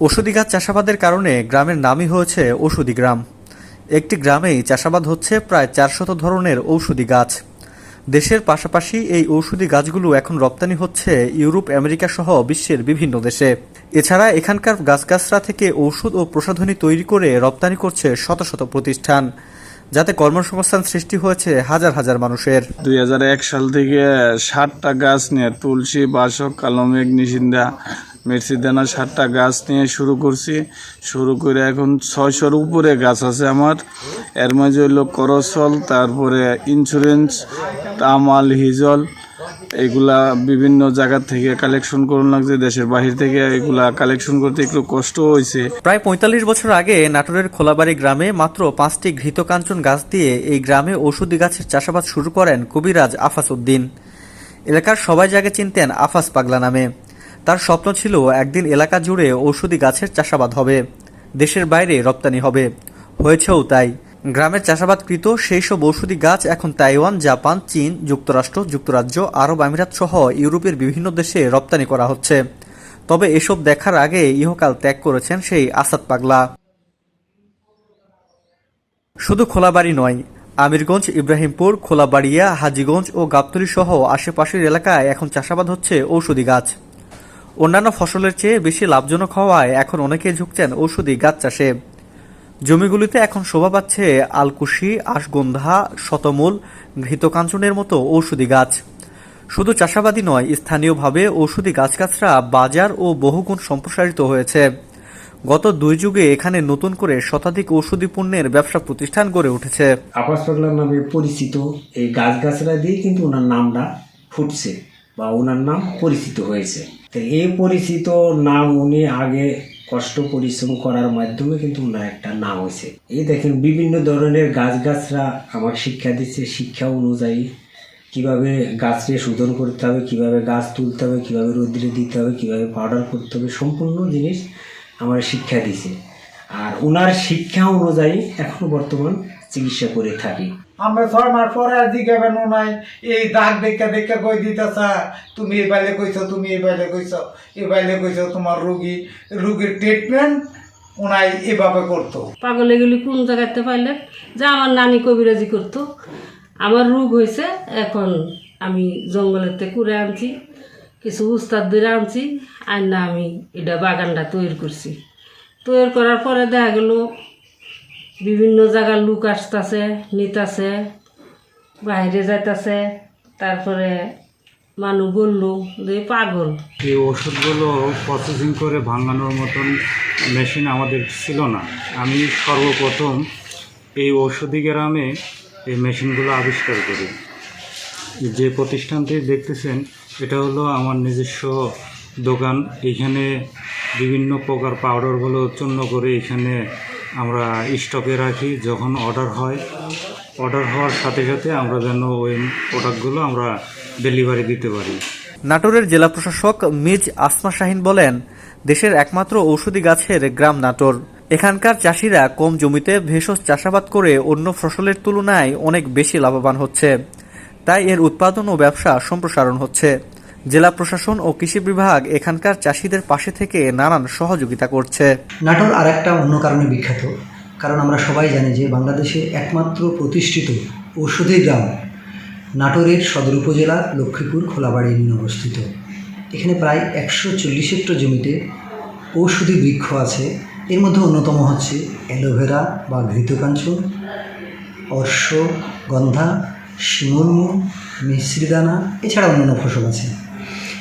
ওষুধি গাছ চাষাবাদের কারণে গ্রামের নামই হয়েছে ওষুধি গ্রাম। একটি গ্রামেই চাষাবাদ হচ্ছে প্রায় চারশত ধরনের ঔষধি গাছ। দেশের পাশাপাশি এই ঔষধি গাছগুলো এখন রপ্তানি হচ্ছে ইউরোপ, আমেরিকা সহ বিশ্বের বিভিন্ন দেশে। এছাড়া এখানকার গাছগাছরা থেকে ঔষধ ও প্রসাধনী তৈরি করে রপ্তানি করছে শত শত প্রতিষ্ঠান, যাতে কর্মসংস্থান সৃষ্টি হয়েছে হাজার হাজার মানুষের। দুই হাজার এক সাল থেকে ষাটটা গাছ নিয়ে তুলসী, বাসক কালমেঘ নিশিন্দা মেরসিদানা ষাটটা গাছ নিয়ে শুরু করছি। শুরু করে এখন ছয়শোর উপরে গাছ আছে আমার। এর মাঝে হইল করসল, তারপরে ইন্স্যুরেন্স তামাল, হিজল। এগুলা বিভিন্ন জায়গা থেকে কালেকশন করুন লাগছে, দেশের বাহির থেকে এগুলা কালেকশন করতে একটু কষ্ট হয়েছে প্রায় পঁয়তাল্লিশ বছর আগে নাটোরের খোলাবাড়ি গ্রামে মাত্র পাঁচটি ঘৃতকাঞ্চন গাছ দিয়ে এই গ্রামে ঔষধি গাছের চাষাবাদ শুরু করেন কবিরাজ আফাস উদ্দিন এলাকার সবাই যাকে চিনতেন আফাস পাগলা নামে। তার স্বপ্ন ছিল একদিন এলাকা জুড়ে ঔষধি গাছের চাষাবাদ হবে। দেশের বাইরে রপ্তানি হবে। হয়েছেও তাই। গ্রামের চাষাবাদকৃত সেই সব ঔষধি গাছ এখন তাইওয়ান, জাপান, চীন, যুক্তরাষ্ট্র, যুক্তরাজ্য, আরব আমিরাত সহ ইউরোপের বিভিন্ন দেশে রপ্তানি করা হচ্ছে। তবে এসব দেখার আগে ইহকাল ত্যাগ করেছেন সেই আসাদ পাগলা। শুধু খোলাবাড়ি নয়, আমিরগঞ্জ, ইব্রাহিমপুর, খোলাবাড়িয়া, হাজীগঞ্জ ও গাবতলী সহ আশেপাশের এলাকায় এখন চাষাবাদ হচ্ছে ঔষধি গাছ। অন্যান্য ফসলের চেয়ে বেশি লাভজনক হওয়ায় এখন অনেকে ঝুঁকছেন ঔষধি গাছ চাষে। জমিগুলিতে এখন শোভা পাচ্ছে আলকুশি, আশগন্ধা, শতমূল, ঘৃতকাঞ্চনের মতো ঔষধি গাছ। শুধু চাষাবাদই নয়, স্থানীয়ভাবে ঔষধি গাছগাছরা বাজার ও বহুগুণ সম্প্রসারিত হয়েছে। গত দুই যুগে এখানে নতুন করে শতাধিক ঔষধি পণ্যের ব্যবসা প্রতিষ্ঠান গড়ে উঠেছে। পাগলার নামে পরিচিত এই গাছগাছরা দিয়ে কিন্তু ওনার নামটা ফুটছে বা ওনার নাম পরিচিত হয়েছে। তো এই পরিচিত নাম উনি আগে কষ্ট পরিশ্রম করার মাধ্যমে কিন্তু ওনার একটা নাম হয়েছে। এই দেখেন, বিভিন্ন ধরনের গাছগাছরা আমাকে শিক্ষা দিচ্ছে, শিক্ষা অনুযায়ী কীভাবে গাছকে শোধন করতে হবে, কীভাবে গাছ তুলতে হবে, কীভাবে রোদ্রে দিতে হবে, কীভাবে পাউডার করতে হবে, সম্পূর্ণ জিনিস আমার শিক্ষা দিছে। আর ওনার শিক্ষা অনুযায়ী এখন বর্তমান চিকিৎসা করে থাকি। আমরা ছয় মাস পরে আর জিজ্ঞাবেন নাই এই দাগ দেখা দেখা কই দিতেছ? তুমি এই বাইলে কইছো তুমি এই বাইলে কইছো এই বাইলে কইছো তোমার রুগী রুগীর ট্রিটমেন্ট ওনাই এভাবে করতো। পাগল এগুলি কোন জায়গাতে পাইলে? যে আমার নানি কবিরাজি করতো। আমার রোগ হয়েছে এখন আমি জঙ্গলের থেকে কুড়ে আনছি কিছু উস্তাদ ধরে আনছি আর না আমি এটা বাগানটা তৈরি করছি। তৈরি করার পরে দেখা গেল বিভিন্ন জায়গার লোক আসতেছে, নিতাছে, বাইরে যাইতাছে, তারপরে মানুষ বলল যে পাগল। এই ওষুধগুলো প্রসেসিং করে ভাঙানোর মতন মেশিন আমাদের ছিল না। আমি সর্বপ্রথম এই ঔষধি গ্রামে এই মেশিনগুলো আবিষ্কার করি। যে প্রতিষ্ঠানটি দেখতেছেন, এটা হলো আমার নিজস্ব দোকান। এখানে বিভিন্ন প্রকার পাউডারগুলো চূর্ণ করে এখানে আমরা স্টকে রাখি, যখন অর্ডার হয়। অর্ডার হওয়ার সাথে সাথে আমরা যেন ওই প্রোডাক্টগুলো আমরা ডেলিভারি দিতে পারি। নাটোরের জেলা প্রশাসক মিজ আসমা শাহিন বলেন, দেশের একমাত্র ঔষধি গাছের গ্রাম নাটোর। এখানকার চাষিরা কম জমিতে ভেষজ চাষাবাদ করে অন্য ফসলের তুলনায় অনেক বেশি লাভবান হচ্ছে। তাই এর উৎপাদন ও ব্যবসা সম্প্রসারণ হচ্ছে। জেলা প্রশাসন ও কৃষি বিভাগ এখানকার চাষিদের পাশে থেকে নানান সহযোগিতা করছে। নাটোর আর একটা অন্য কারণে বিখ্যাত, কারণ আমরা সবাই জানি যে বাংলাদেশে একমাত্র প্রতিষ্ঠিত ঔষধি গ্রাম নাটোরের সদর উপজেলা লক্ষ্মীপুর খোলাবাড়ি নিয়ে অবস্থিত। এখানে প্রায় একশো চল্লিশ হেক্টর জমিতে ঔষধি বৃক্ষ আছে। এর মধ্যে অন্যতম হচ্ছে অ্যালোভেরা বা ঘৃতকাঞ্চন, অর্শ, গন্ধা, শিমুলমু, মিশ্রিদানা, এছাড়া অন্যান্য ফসল আছে।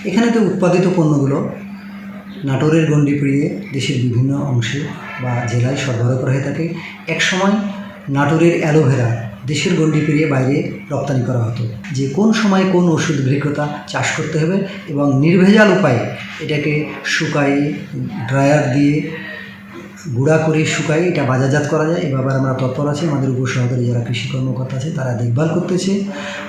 এখানে তো উৎপাদিত পণ্যগুলো নাটোরের গণ্ডি পেরিয়ে দেশের বিভিন্ন অংশে বা জেলায় সরবরাহ করা হয়ে থাকে। একসময় নাটোরের অ্যালোভেরা দেশের গণ্ডি পেরিয়ে বাইরে রপ্তানি করা হতো। যে কোন সময় কোন ওষুধ বিক্রেতা চাষ করতে হবে এবং নির্ভেজাল উপায়ে এটাকে শুকাই ড্রায়ার দিয়ে গুঁড়া করে শুকাই, এটা বাজারজাত করা যায়। এ ব্যাপারে আমরা তৎপর আছি। আমাদের উপসহকারী যারা কৃষি কর্মকর্তা আছে, তারা দেখভাল করতেছে।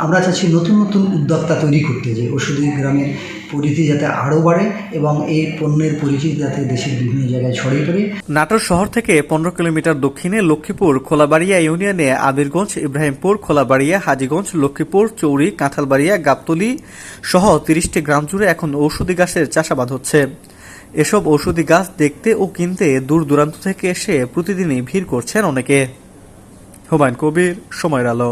আমরা চাচ্ছি নতুন নতুন উদ্যোক্তা তৈরি করতে যে ওষুধি গ্রামের পরিধি যাতে আরও বাড়ে এবং এই পণ্যের পরিচিতি যাতে দেশের বিভিন্ন জায়গায় ছড়িয়ে পড়ে। নাটোর শহর থেকে পনেরো কিলোমিটার দক্ষিণে লক্ষ্মীপুর, খোলাবাড়িয়া ইউনিয়নে আবিরগঞ্জ, ইব্রাহিমপুর, খোলাবাড়িয়া, হাজীগঞ্জ, লক্ষ্মীপুর, চৌরি, কাঁঠালবাড়িয়া, গাবতলি সহ তিরিশটি গ্রাম জুড়ে এখন ঔষধি গাছের চাষাবাদ হচ্ছে। এসব ঔষধি গাছ দেখতে ও কিনতে দূর দূরান্ত থেকে এসে প্রতিদিনই ভিড় করছেন অনেকে। হুমায়ুন কবির, সময়ের আলো।